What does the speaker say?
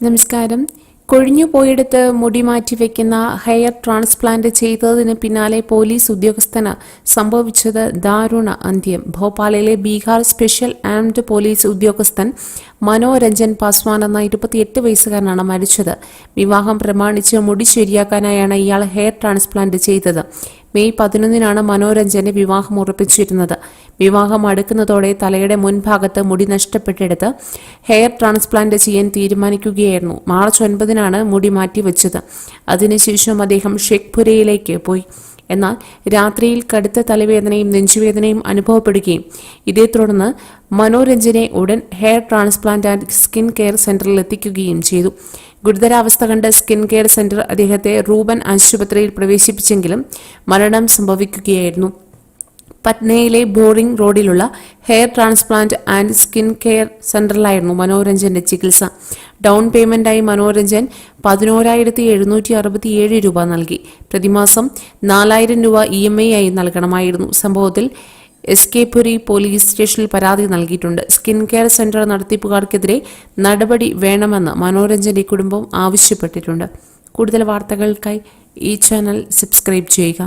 നമസ്കാരം. കൊഴിഞ്ഞു പോയെടുത്ത് മുടി മാറ്റിവെക്കുന്ന ഹെയർ ട്രാൻസ്പ്ലാന്റ് ചെയ്തതിന് പിന്നാലെ പോലീസ് ഉദ്യോഗസ്ഥന് സംഭവിച്ചത് ദാരുണ അന്ത്യം. ഭോപ്പാലിലെ ബീഹാർ സ്പെഷ്യൽ ആംഡ് പോലീസ് ഉദ്യോഗസ്ഥൻ മനോരഞ്ജൻ പാസ്വാൻ എന്ന ഇരുപത്തിയെട്ട് വയസ്സുകാരനാണ് മരിച്ചത്. വിവാഹം പ്രമാണിച്ച് മുടി ശരിയാക്കാനായാണ് ഇയാൾ ഹെയർ ട്രാൻസ്പ്ലാന്റ് ചെയ്തത്. മെയ് പതിനൊന്നിനാണ് മനോരഞ്ജന്റെ വിവാഹം ഉറപ്പിച്ചിരുന്നത്. വിവാഹം അടുക്കുന്നതോടെ തലയുടെ മുൻഭാഗത്ത് മുടി നഷ്ടപ്പെട്ടെടുത്ത് ഹെയർ ട്രാൻസ്പ്ലാന്റ് ചെയ്യാൻ തീരുമാനിക്കുകയായിരുന്നു. മാർച്ച് ഒൻപതിനാണ് മുടി മാറ്റിവെച്ചത്. അതിനുശേഷം അദ്ദേഹം ഷെഖ്പുരയിലേക്ക് പോയി. എന്നാൽ രാത്രിയിൽ കടുത്ത തലവേദനയും നെഞ്ചുവേദനയും അനുഭവപ്പെടുകയും ഇതേ തുടർന്ന് മനോരഞ്ജനെ ഉടൻ hair transplant and skin care സെന്ററിൽ എത്തിക്കുകയും ചെയ്തു. ഗുരുതരാവസ്ഥ കണ്ട സ്കിൻ കെയർ സെന്റർ അദ്ദേഹത്തെ റൂബൻ ആശുപത്രിയിൽ പ്രവേശിപ്പിച്ചെങ്കിലും മരണം സംഭവിക്കുകയായിരുന്നു. പട്നയിലെ ബോറിംഗ് റോഡിലുള്ള hair transplant and skin care സെന്ററിലായിരുന്നു മനോരഞ്ജന്റെ ചികിത്സ. ഡൗൺ പേയ്മെന്റായി മനോരഞ്ജൻ പതിനോരായിരത്തി എഴുന്നൂറ്റി അറുപത്തിയേഴ് രൂപ നൽകി. പ്രതിമാസം നാലായിരം രൂപ ഇ എം ഐ ആയി നൽകണമായിരുന്നു. സംഭവത്തിൽ എസ് കെ പുരി പോലീസ് സ്റ്റേഷനിൽ പരാതി നൽകിയിട്ടുണ്ട്. സ്കിൻ കെയർ സെന്റർ നടത്തിപ്പുകാർക്കെതിരെ നടപടി വേണമെന്ന് മനോരഞ്ജന്റെ കുടുംബം ആവശ്യപ്പെട്ടിട്ടുണ്ട്. കൂടുതൽ വാർത്തകൾക്കായി ഈ ചാനൽ സബ്സ്ക്രൈബ് ചെയ്യുക.